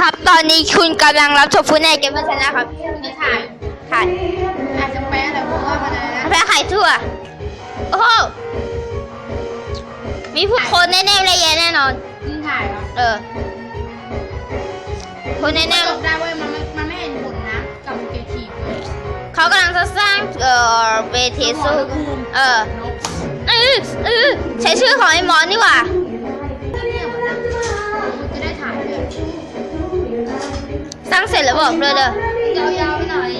ครับ ตอนนี้คุณกำลังรับชมฟูดในเกมเมอร์ชาแนลครับไม่ถ่ายถ่ายอาจจะแป๊ะแต่เพราะว่ามันอะไรนะแพ้ไข่ทั่ว โอ้โห มีผู้คนแน่ๆเลยแย่แน่นอนมึงถ่ายเหรอเออ คนแน่จบได้เว้ยมันไม่มันไม่เห็นผลนะกับเกทีฟเลยๆเขากำลังจะสร้างเอ่อเวทีสู้เออนกเออเออใช้ชื่อของไอ้หมอนดีกว่า สร้างเสร็จแล้วบอกเลยเด้อ ยาวๆไปหน่อย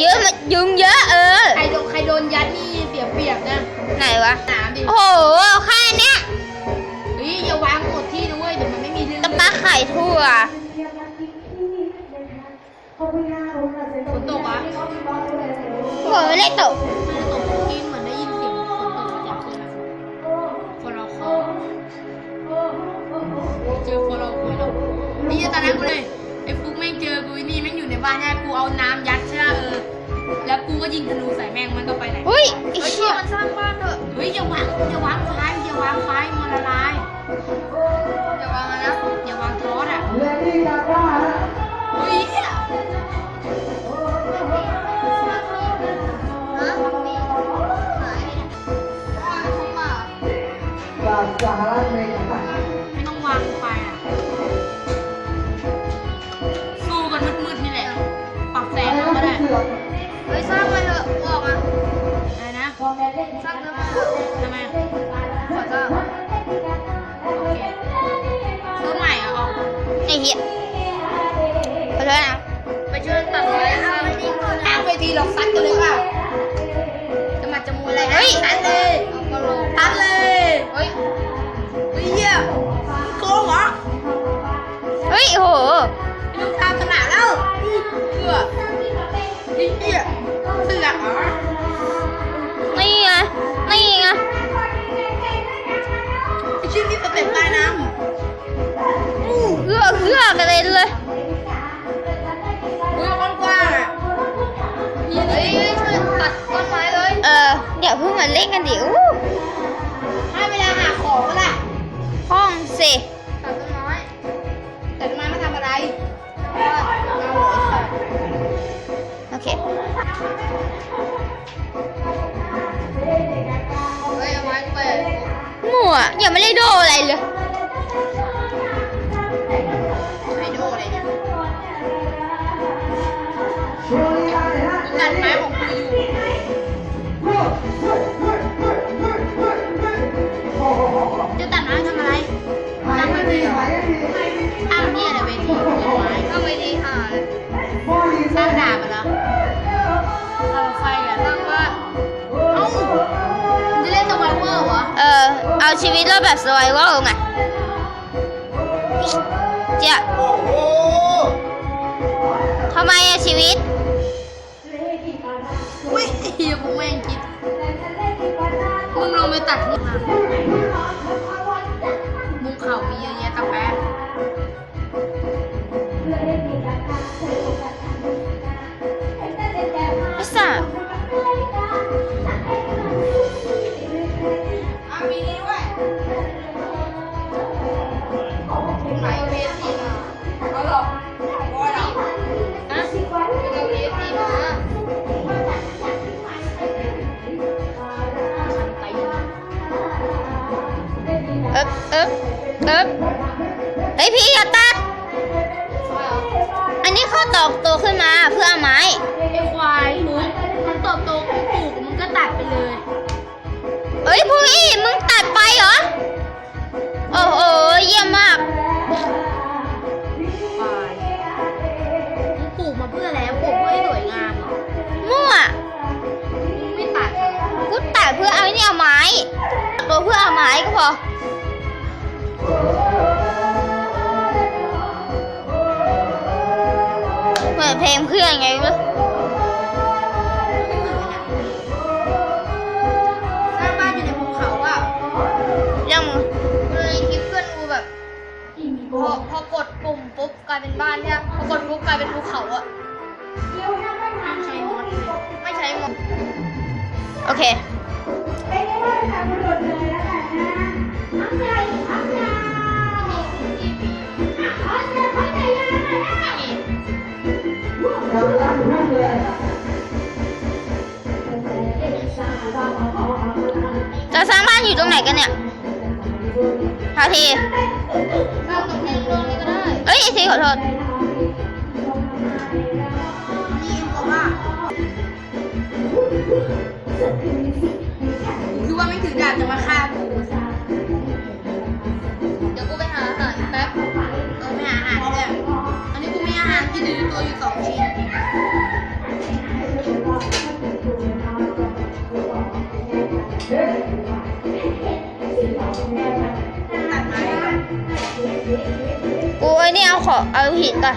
เยอะมายุงเยอะเออ ใครโดนใครโดนยัดนี่เสียเปรียบนะไหนวะ หนามดิโอ้โหแค่เนี้ยเฮ้ยอย่าวางหมดที่นะเว้ยเดี๋ยวมันไม่มีเรื่องตะปาไข่ทั่ว ฝนตกวะหัวไม่ได้ตกไม่ได้ตกที่เหมือนได้ยินเสียงฝนตกมาจากคนละคนละคอเจอคนละคนละนี่ตอนนั้นกูเลยไอ้ฟุกแม่งเจอกูไอ้นี่แม่งอยู่ในบ้านใช่ไหมกูเอาน้ำยัดใช่ไหมเออ แล้วกูก็ยิงธนูใส่แม่งมันก็ไปไหนอุ้ยไอ้เฮ้ยเชี่ยมันสร้างบ้านเถอะเฮ้ยอย่าวางอย่าวางไฟอย่าวางไฟมันละลายอย่าวางอะนะอย่าวางทอสอะเฮ้ยเหี้ยฮะหายเข้ามาไม่ ร้างเถอะทำไมอะขอสร้ เดี๋ยวเพิ่งมาเล่นกันดิอู้ให้เวลาหาของก็ได้ห้องสิตัดต้นไม้แต่ต้นไม้มาทำอะไรเพราะว่าเราไอ้สัตว์โอเคเฮ้ยเอาไม้กูไปมั่วอย่าไม่ได้โดอะไรเลย จะตัดไม้ทำอะไรตั้งเวทีเหรอตั้งที่อะไรเวทีต้นไม้ตั้งเวทีหาเลยสร้างดาบอะเหรอสร้างไฟอะสร้างบ้านเอ้ามึงจะเล่นสไวเวอร์เหรอ เออ เอาชีวิตรอดแบบ survival ไงเจ้าทำไมอะชีวิต ตัดมุมมามุมเขามีเยอะแยะตะแป๊ะ จะสร้างบ้านอยู่ตรงไหนกันเนี่ยพาทีสร้างตรงที่โล่งๆนี่ก็ได้เอ้ยทีขอโทษนี่เพราะว่าคือว่าไม่ถือดาบจะมาฆ่ากูเดี๋ยวกูไปหาอาหารแป๊บเออไปหาอาหารนี่แหละอันนี้กูมีอาหารที่เหลือในตัวอยู่สองชิ้น กูไอ้นี่เอาขอเอาหินก่อน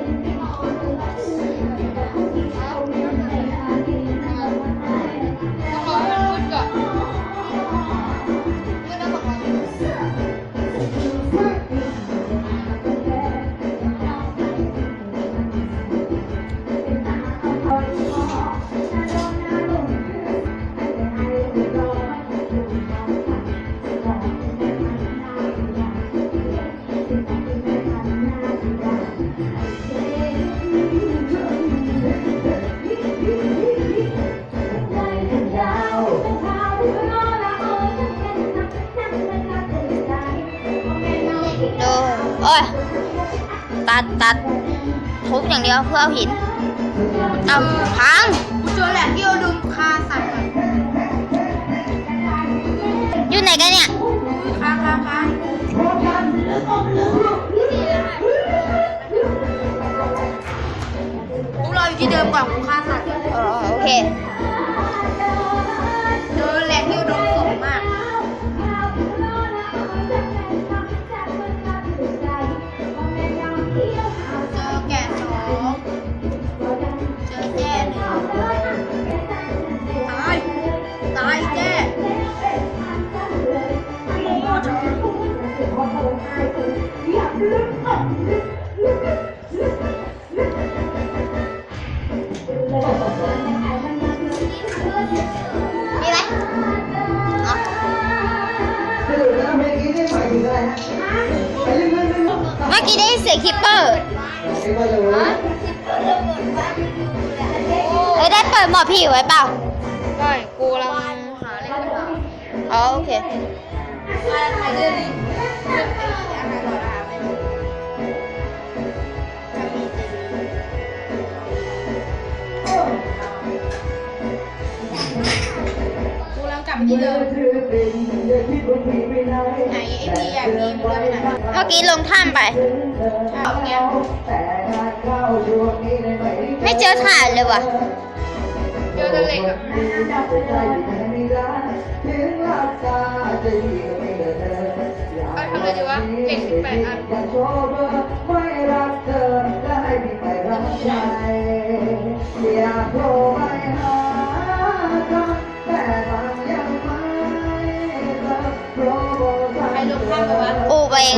ตัดตัดทุบอย่างเดียวเพื่อเอาหินเอาพังกูเจอแหล่งที่อุดมคาสัตว์ก่อนอยู่ไหนกันเนี่ยคาคาคากูรออยู่ที่เดิมก่อนกูฆ่าสัตว์ก่อนอ๋อโอเค มีไหมอ๋อเมื่อกี้ได้ยินเสียงคิปเปอร์เอ้ยได้เปิดหมอผีไว้เปล่าได้กูกำลังหาอะไรกันอ๋อโอเคมาถ่ายเรื่องนี้เรื่องไอ้อาหา ลังกลับไปที่เดิมไหนไอ้พีอะพีมึงเดินไปไหนเมื่อกี้ลงถ้ำไปเอาเงี้ยไม่เจอถ่านเลยว่ะเจอแต่เหล็กอะเอาทำอะไรดีวะเหล็กสิบแปดอันอยากโทร ง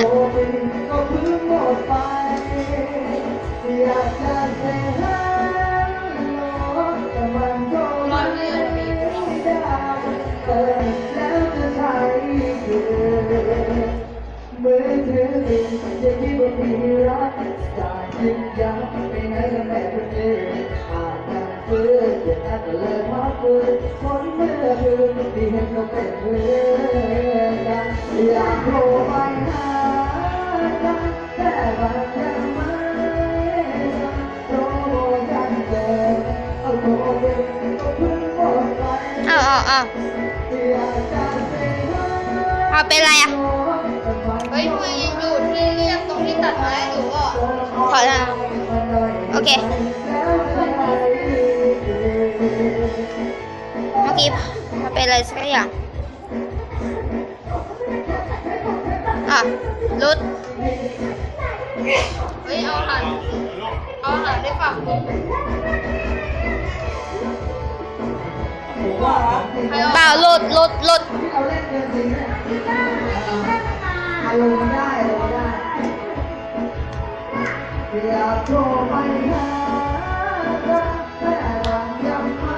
มือถือติดจะคิดว่ามีรักจากยิงยับไปไหนกันแม่คนนี้อาบน้ำฟื้นอย่าตั้งเลยพักมคนเมื่อคืนที่เห็นก็เป็นเพื่กันอยากโทรไป เออาเอาเอาเอาอยากจะไปหาเอาเป็นไรอะ เฮ้ยมึงยังอยู่ที่เรียกตรงที่ตัดไม้อยู่ก็ขอนะโอเค เมื่อกี้มันเป็นอะไรสักอย่าง อะรุด เฮ้ยเอาหารเอาหารได้ฝากมึงเอาเปล่ารุดรุดรุดเล่นเกินจริงเนี่ยอาได้อารมณ์ได้อยากโทรไปหาแต่บางยังไม่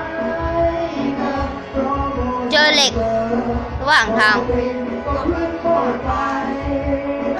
เจอโปรโมทเจอเหล็กระหว่างทาง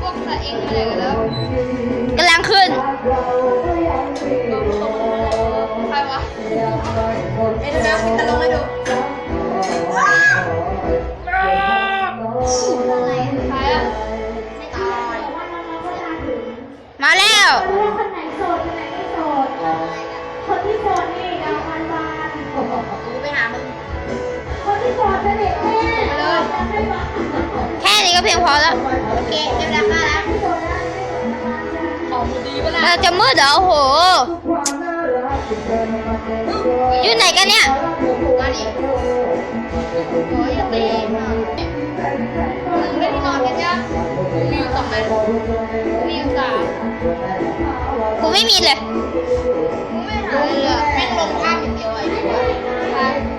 พวกสะเองไปไหนกันแล้วกำลังขึ้น ใครวะเอ็นแมวจะลงให้ดูใครอะไม่ตายมาแล้ว คนไหนโสดคนไหนไม่โสด คนที่โสดนี่ดาวพันบานกูไปหามึง คนที่โสดจะเด็กแม่จะไม่บ้าแค่นี้ ก็เพียงพอแล้ว โอเคเจอแล้วไม่โสดแล้วไม่โสดนาจะของมึงดีปะล่ะเราจะมืดเหรอโห อยู่ไหนกันเนี่ยมาดิโอ้ยอย่าตีมึงได้ที่นอนกันยังมีอยู่สองอันมีอยู่สามกูไม่มีเลยไม่หาเลยแม่งลงภาพอย่างเดียวไอ้นี่วะ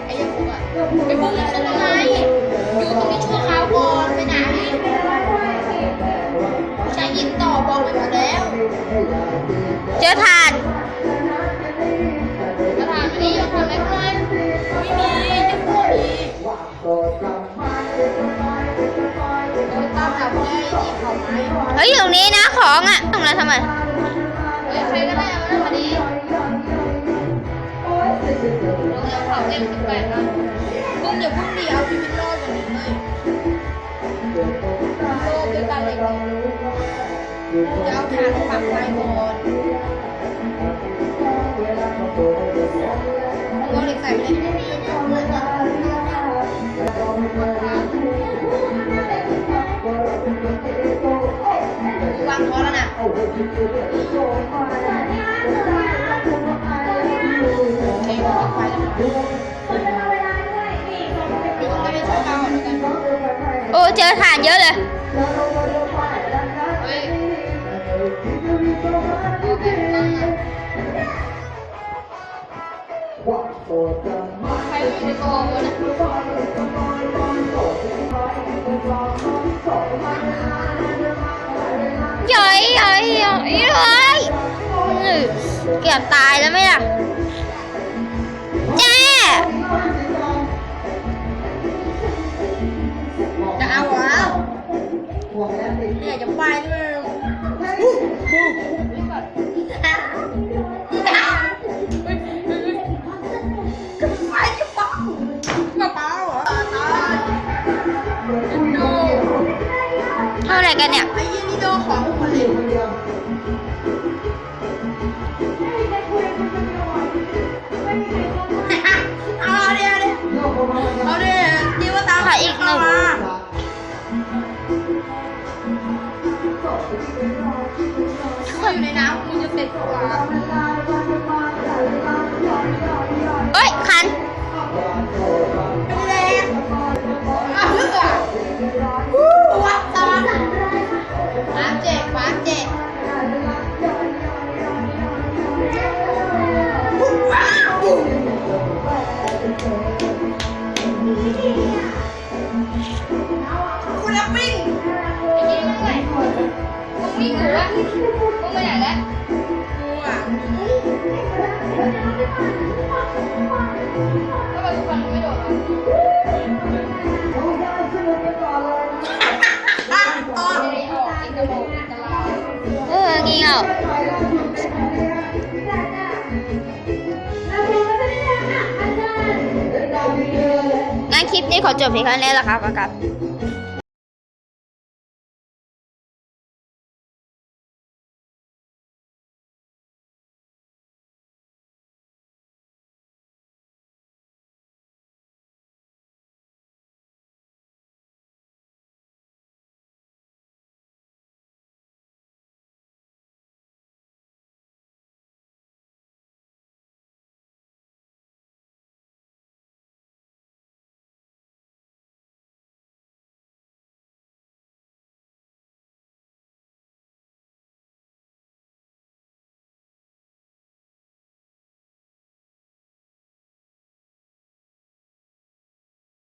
ไอ้ยังกูอะไปบุกอยู่ตรงไหนอยู่ตรงนี้ชั่วคราวก่อนไปไหน ใช้ยินต่อบอกไปหมดแล้วเจอทานมาถามอันนี้ยังทำได้ไหมไม่มีจะพูดดีเออตามหาคนได้หยิบของไหมเฮ้ยอยู่ตรงนี้นะของอะตรงนั้นทำไมเฮ้ยใครก็ได้เอามานั่งมาดีเราจะเผาเต็มสิบแปดนะมึงอย่าพิ่งดีเอาชีวิตรอดกันเลย จะเอาทางฝักไว้ก่อนมึงเอาเหล็กใส่ไป ย่อยย่อยย่อยย่อยเกือบตายแล้วไหมล่ะแจ้จะเอาเหรอเนี่ยจะไปด้วย เป๋าอตายดูเท่าไหร่กันเนี่ย ไอ้ยี่นี่โดนของหมดเลยไม่มีใครคุยคุยกันก่อนไม่มีใครเข้ามาเอาเดี๋ยวเดี๋ยวเอาเดี๋ยวดีว่าตามขออีกหนึ่ง มา ดยู่ในน้กูจะเสร็จกว่าเฮ้ย คันแรงเพื่อวัดตอนน้ำเจฟ้ำเจคุณละปิ้งไปกิงเลยมึงวิ่คุงหรือว่า ยุดไปไหนเนี่ยเราดูกันได้ยังอะอาจารย์เดินดาวดีเลยงั้นคลิปนี้ขอจบเพียงแค่นี้แหละครับครับ